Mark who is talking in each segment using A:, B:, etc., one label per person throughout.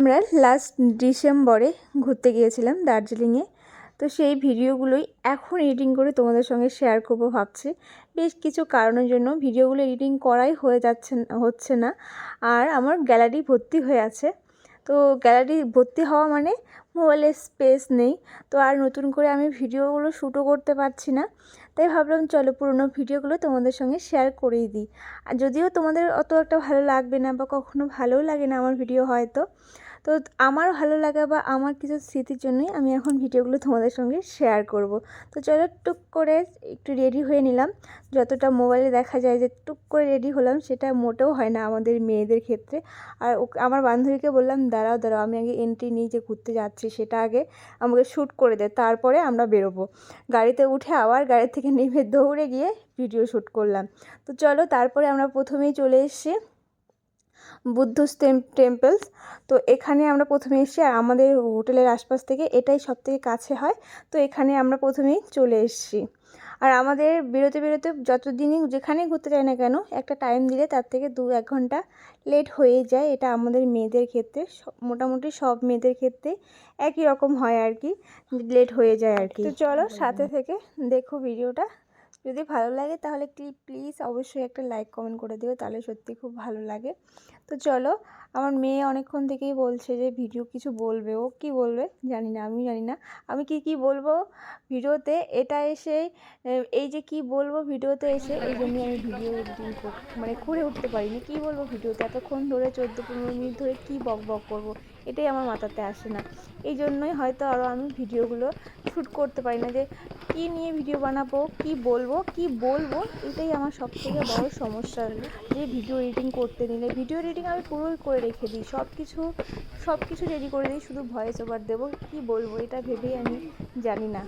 A: আমরা লাস্ট ডিসেম্বরে ঘুরতে গিয়েছিলাম দার্জিলিংয়ে। তো সেই ভিডিওগুলোই এখন এডিটিং করে তোমাদের সঙ্গে শেয়ার করব ভাবছি। বেশ কিছু কারণের জন্য ভিডিওগুলো এডিটিং করাই হয়ে যাচ্ছে, হচ্ছে না। আর আমার গ্যালারি ভর্তি হয়ে আছে। তো গ্যালারি ভর্তি হওয়া মানে মোবাইলের স্পেস নেই। তো আর নতুন করে আমি ভিডিওগুলো শ্যুটও করতে পারছি না। তাই ভাবলাম চলো পুরোনো ভিডিওগুলো তোমাদের সঙ্গে শেয়ার করেই দিই। আর যদিও তোমাদের অত একটা ভালো লাগবে না বা কখনো ভালোও লাগে না আমার ভিডিও হয়তো তো আমার ভালো লাগা বা আমার কিছু স্মৃতির জন্যই আমি এখন ভিডিওগুলো তোমাদের সঙ্গে শেয়ার করব। তো চলো টুক করে একটু রেডি হয়ে নিলাম। যতটা মোবাইলে দেখা যায় যে টুক করে রেডি হলাম, সেটা মোটেও হয় না আমাদের মেয়েদের ক্ষেত্রে। আর আমার বান্ধবীকে বললাম, দাঁড়াও দাঁড়াও, আমি আগে এন্ট্রি নিই যে ঘুরতে যাচ্ছি, সেটা আগে আমাকে শ্যুট করে দে, তারপরে আমরা বেরোবো। গাড়িতে উঠে আবার গাড়ি থেকে নেমে দৌড়ে গিয়ে ভিডিও শ্যুট করলাম। তো চলো, তারপরে আমরা প্রথমেই চলে এসেছি বুদ্ধস টেম্পলস তো এখানে আমরা প্রথমে এসেছি আর আমাদের হোটেলের আশপাশ থেকে এটাই সব থেকে কাছে হয়। তো এখানে আমরা প্রথমেই চলে এসেছি। আর আমাদের বেরোতে বেরোতে যতদিনই যেখানেই ঘুরতে যাই না কেন, একটা টাইম দিলে তার থেকে দু এক ঘণ্টা লেট হয়ে যায়। এটা আমাদের মেয়েদের ক্ষেত্রে মোটামুটি সব মেয়েদের ক্ষেত্রে একই রকম হয় আর কি লেট হয়ে যায় আর কি। তো চলো সাথে থেকে দেখো ভিডিওটা যদি ভালো লাগে তাহলে প্লিজ অবশ্যই একটা লাইক কমেন্ট করে দিও, তাহলে সত্যি খুব ভালো লাগে। তো চলো, আমার মেয়ে অনেকক্ষণ থেকেই বলছে যে, ভিডিও কিছু বলবে। ও কি বলবে? জানি না আমি জানি না। আমি কি কি বলব? ভিডিওতে এটা এসে এই যে কি বলব ভিডিওতে এসে, এই জন্যই আমি ভিডিও এডিটিং মানে করে উঠতে পারিনি। কি বলব ভিডিওতে? এতক্ষণ ধরে চোদ্দ পনেরো মিনিট ধরে কি বক বক করব? এটাই আমার মাথাতে আসে না। এই জন্যই হয়তো আরও আমি ভিডিওগুলো শ্যুট করতে পারি না যে, কি নিয়ে ভিডিও বানাবো, কি বলব কি বলব? এটাই আমার সব থেকে বড় সমস্যা। যে ভিডিও এডিটিং করতে নিলে, ভিডিও এডিটিং আমি পুরোই করে রেখে দিই। সব কিছু সব কিছু রেডি করে দিই, শুধু ভয়েস ওভার দেবো। কি বলব, এটা ভেবেই আমি জানি না।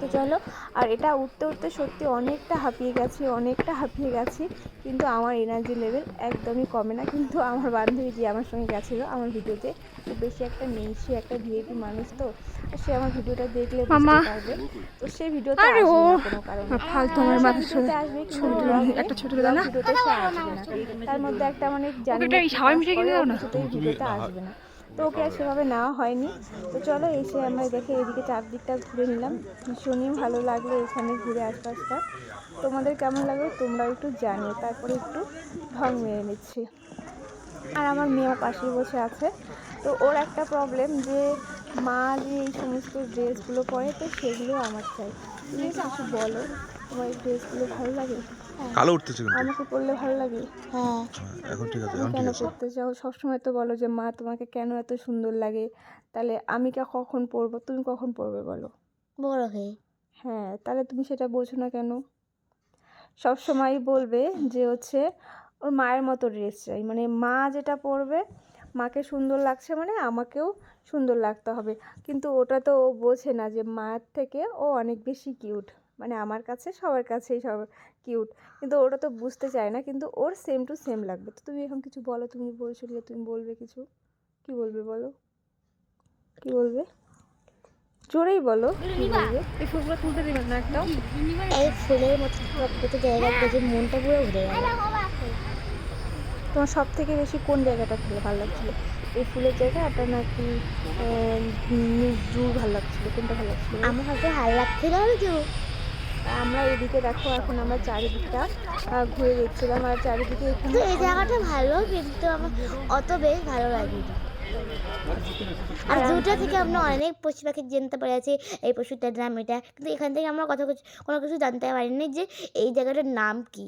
A: তো চলো আর এটা উঠতে উঠতে সত্যি অনেকটা হাঁপিয়ে গেছি অনেকটা হাঁপিয়ে গেছি কিন্তু আমার এনার্জি লেভেল একদমই কমে না কিন্তু আমার বান্ধবী যে আমার সঙ্গে গেছিল আমার ভিডিওতে খুব বেশি একটা নেই সে একটা ভিআইপি মানুষ তো আর সে আমার ভিডিওটা দেখলে বুঝতে পারবে। তো সে ভিডিওতে আসবে না কোনো কারণে।
B: ফালতু আমার
A: ভিডিওতে আসবে কিন্তু
B: একটা দাও না?
A: ভিডিওতে সে আসবে না। তার মধ্যে একটা মানে জানি না
B: সবাই
A: কাজ
B: কিনে দাও না?
A: ভিডিওতে আসবে না। তো ওকে আর সেভাবে নেওয়া হয়নি। তো চলো এসে আমরা দেখে এদিকে চারদিকটা ঘুরে নিলাম। ভীষণই ভালো লাগল এখানে ঘুরে আশপাশটা। তোমাদের কেমন লাগল তোমরা একটু জানিও, তারপরে একটু ঢং মেরে নিচ্ছি। আর আমার মেয়ে পাশে বসে আছে। তো ওর একটা প্রবলেম যে মা যে এই সমস্ত ড্রেসগুলো পরে, তো সেগুলো আমার চাই। তুমি কিছু বলো, তোমার এই ড্রেসগুলো ভালো লাগে?
C: কালো উঠতেছে কিন্তু।
A: আমাকে পড়লে ভালো লাগে।
C: হ্যাঁ, এখন ঠিক আছে এখন
A: কেন
C: ঠিক আছে।
A: পড়তে চাও? সবসময় তো বলো যে মা তোমাকে কেন এত সুন্দর লাগে? তাহলে আমি কা কখন পড়ব? তুমি কখন পড়বে বলো?
D: বড় হয়ে।
A: হ্যাঁ তাহলে তুমি সেটা বোঝো না কেন? সব সময় বলবে যে হচ্ছে ওর মায়ের মতো ড্রেস চাই। মানে মা যেটা পরবে মাকে সুন্দর লাগছে মানে আমাকেও সুন্দর লাগতে হবে। কিন্তু ওটা তো ও বোঝে না যে মায়ের থেকে ও অনেক বেশি কিউট। মানে আমার কাছে সবার কাছেই সব কিউট কিন্তু ওটা তো বুঝতে চায় না কিন্তু ওর সেম টু সেম লাগবে। তো তুমি এখন কিছু বলো তুমি বলছিলে তুমি বলবে কিছু। কি বলবে বলো? কি বলবে? জোরেই বলো কি বলবে?
B: এই ফুলগুলো তুলতে দিবেন না একদম।
D: এই ফুলের মতো প্রত্যেকটা জায়গা দেখে মনটা পুরো ঘুরে গেল।
A: তোমার সব থেকে বেশি কোন জায়গাটা খেলে ভালো লাগছিল? এই ফুলের জায়গা জায়গাটা নাকি জু ভালো লাগছিল? কোনটা ভালো লাগছিল
D: আমার কাছে হাল লাগছিল তো
A: আমরা এদিকে দেখো এখন আমরা চারিদিকটা ঘুরে দেখছিলাম আর চারিদিকে এখানে
D: এই জায়গাটা ভালো কিন্তু আমার অত বেশ ভালো লাগেনি। আর দুটো থেকে আমরা অনেক পশু পাখি জানতে পেরেছি এই পশুটার নাম এটা। কিন্তু এখান থেকে আমরা কথা কিছু কোনো কিছু জানতে পারিনি যে এই জায়গাটার নাম কি।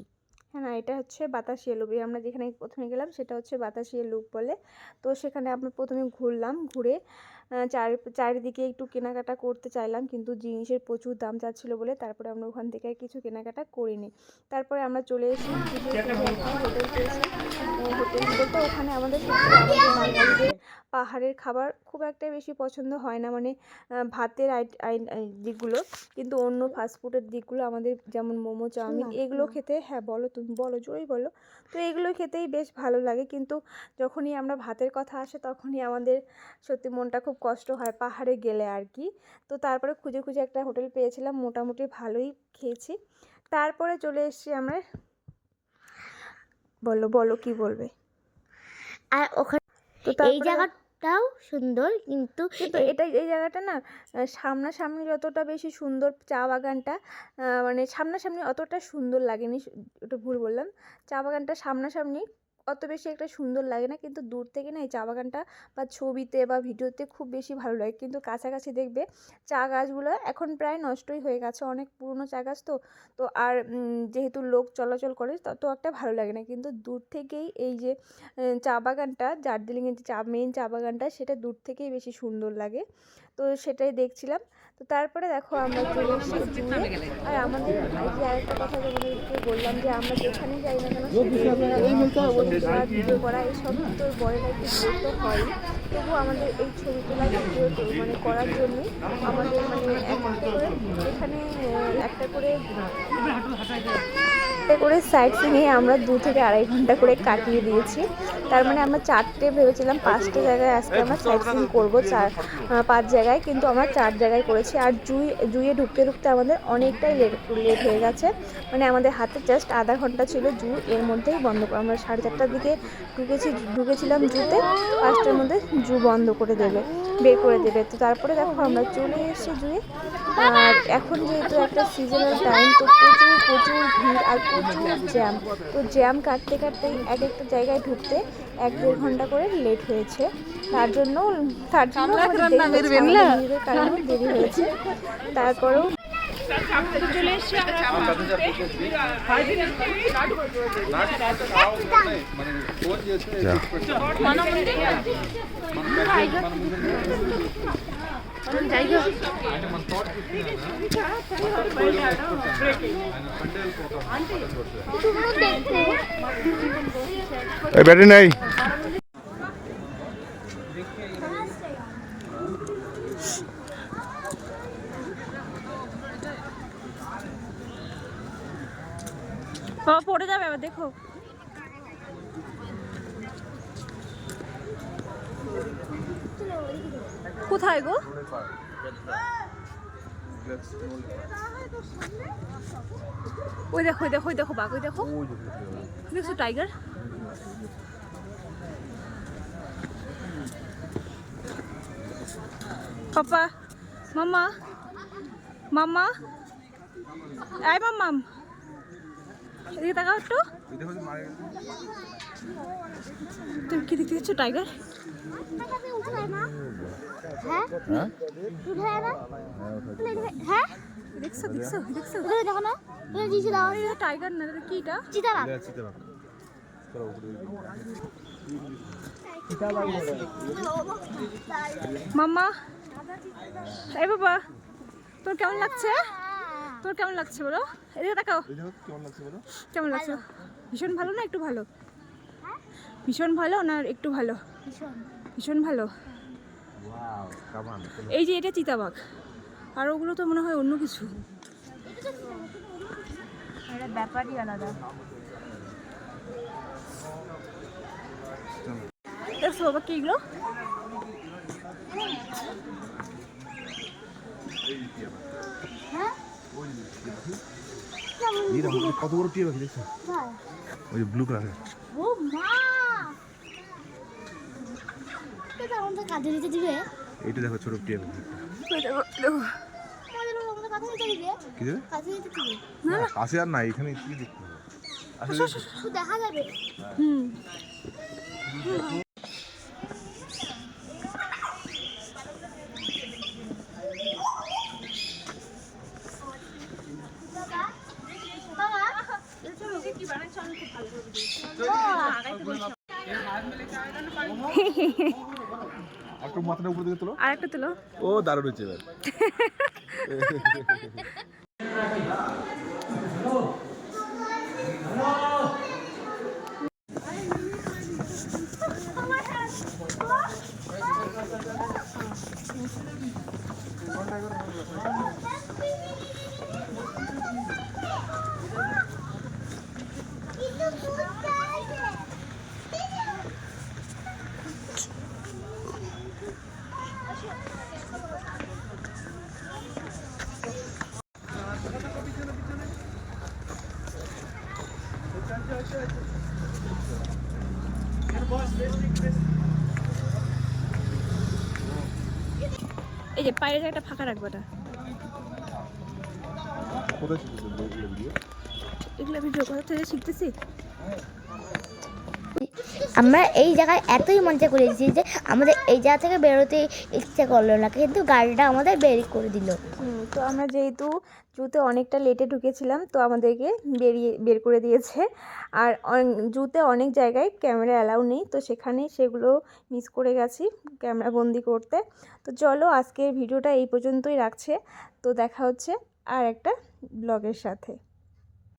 A: হ্যাঁ না এটা হচ্ছে বাতাসিয়া লুপ আমরা যেখানে প্রথমে গেলাম সেটা হচ্ছে বাতাসিয়া লুপ বলে। তো সেখানে আমরা প্রথমে ঘুরলাম ঘুরে চারি চারিদিকে একটু কেনাকাটা করতে চাইলাম কিন্তু জিনিসের প্রচুর দাম যাচ্ছিল বলে তারপরে আমরা ওখান থেকে আর কিছু কেনাকাটা করিনি। তারপরে আমরা চলে এসেছি হোটেল পেয়েছি হোটেল বলতে ওখানে আমাদের সত্যি বাঙালিদের পাহাড়ের খাবার খুব একটা বেশি পছন্দ হয় না মানে ভাতের দিকগুলো কিন্তু অন্য ফাস্টফুডের দিকগুলো আমাদের যেমন মোমো চাউমিন এগুলো খেতে হ্যাঁ বলো তুমি বলো জোরেই বলো। তো এগুলো খেতেই বেশ ভালো লাগে কিন্তু যখনই আমরা ভাতের কথা আসে তখনই আমাদের সত্যি মনটা খুব কষ্ট হয় পাহাড়ে গেলে আর কি। তো তারপরে খুঁজে খুঁজে একটা হোটেল পেয়েছিলাম মোটামুটি ভালোই খেয়েছি। তারপরে চলে এসেছি আমরা বলো বলো কি বলবে?
D: আর ওখানে
A: তো
D: এই
A: তারপরে
D: জায়গা টাও সুন্দর কিন্তু
A: কিন্তু এটা এই জায়গাটা না সামনাসামনি যতটা বেশি সুন্দর চা বাগানটা মানে সামনাসামনি অতটা সুন্দর লাগেনি ওটা ভুল বললাম। চা বাগানটা সামনাসামনি অত বেশি একটা সুন্দর লাগে না। কিন্তু দূর থেকে না এই চা বাগানটা বা ছবিতে বা ভিডিওতে খুব বেশি ভালো লাগে। কিন্তু কাছাকাছি দেখবে চা গাছগুলো এখন প্রায় নষ্টই হয়ে গেছে। অনেক পুরনো চা গাছ তো। তো আর যেহেতু লোক চলাচল করে তত একটা ভালো লাগে না। কিন্তু দূর থেকেই এই যে চা বাগানটা, দার্জিলিংয়ের যে চা মেন চা বাগানটা, সেটা দূর থেকেই বেশি সুন্দর লাগে। তো সেটাই দেখছিলাম। তো তারপরে দেখো আমরা চলে এসেছি আর আমাদের এই যে আরেকটা কথা তোমাদেরকে বললাম যে আমরা যেখানে যাই না কেন ভিডিও করা এইসব তো বড়রা একটু গুরুত্ব হয়। তবু আমাদের এই ছবি তোলা ভিডিও মানে করার জন্যই আমাদের মানে একটা করে এখানে একটা করে একটা করে সাইড সিনে আমরা দু থেকে আড়াই ঘণ্টা করে কাটিয়ে দিয়েছি। তার মানে আমরা চারটে ভেবেছিলাম, পাঁচটা জায়গায় আজকে আমরা সাইড সিন করব, চার পাঁচ জায়গায়, কিন্তু আমরা চার জায়গায় করেছি। আর জুই জুয়ে ঢুকতে ঢুকতে আমাদের অনেকটাই লেট হয়ে গেছে। মানে আমাদের হাতে জাস্ট আধা ঘণ্টা ছিল জু এর মধ্যেই বন্ধ করে আমরা সাড়ে চারটার দিকে ঢুকেছি, ঢুকেছিলাম জুতে। পাঁচটার মধ্যে জু বন্ধ করে দেবে, বের করে দেবে। তো তারপরে দেখো আমরা চলে এসেছি জুয়ে। আর এখন যেহেতু একটা সিজনাল টাইম তো প্রচুর প্রচুর ভিড় আর প্রচুর জ্যাম তো জ্যাম কাটতে কাটতেই এক একটা জায়গায় ঢুকতে এক দেড় ঘণ্টা করে লেট হয়েছে। তার জন্য তার জন্য দেরি হয়েছে, কারণে দেরি হয়েছে। তারপরেও
B: চলে এসছি আমরা
C: এই ব্যাটারি
B: পড়ে যাবে দেখো। কোথায় গো? ওই দেখো ওই দেখো ওই দেখো বাঘ, ওই দেখো। দেখছ টাইগার পাপা, মামা মামা। আয় মাম্মাম। এদিকে তাকাও একটু। তুমি কি দেখতে টাইগার
D: হ্যাঁ?
C: হ্যাঁ?
D: হ্যাঁ?
B: দেখছ দেখছ দেখছ।
D: দেখো না।
B: টাইগার না কি এটা?
D: চিতাবাঘ।
B: মাম্মা। এই বাবা তোর কেমন লাগছে? তোর কেমন লাগছে বলো? এদিকে তাকাও। কেমন লাগছে ভীষণ ভালো না একটু ভালো? ভীষণ ভালো না একটু ভালো? ভীষণ। ভালো? এই যে এটা চিতাবাঘ। আর ওগুলো তো মনে হয় অন্য কিছু।
A: ব্যাপারই আলাদা।
B: দেখছ বাবা কি এগুলো?
C: কত বড় টিয়া পাখি দেখছ? ওই ব্লু কালারের
D: ও মা! এটা দিবে।
C: এইটা দেখো ছোট টিয়া পাখি। কাছে আর নাই এখানে কি দেখতে
D: দেখা যাবে।
B: হুম।
C: হাতটা উপরে দিকে তোলো
B: আরেকটা তোলো
C: ও দারুণ হচ্ছে এবার Thank you.
B: এই যে পায়ের একটা ফাঁকা রাখব এটা।
C: এগুলো ভিডিও
B: কোথা থেকে শিখতেছি?
D: আমরা এই জায়গায় এতই মজা করেছি যে আমাদের এই জায়গা থেকে বেরোতে ইচ্ছে করল না, কিন্তু গাড়িটা আমাদের বের করে দিল।
A: তো আমরা যেহেতু জুতে অনেকটা লেটে ঢুকেছিলাম, তো আমাদেরকে বেরিয়ে বের করে দিয়েছে। আর জুতে অনেক জায়গায় ক্যামেরা অ্যালাউ নেই, তো সেখানে সেগুলো মিস করে গেছি ক্যামেরা বন্দি করতে। তো চলো আজকের ভিডিওটা এই পর্যন্তই রাখছে। তো দেখা হচ্ছে আর একটা ব্লগের সাথে।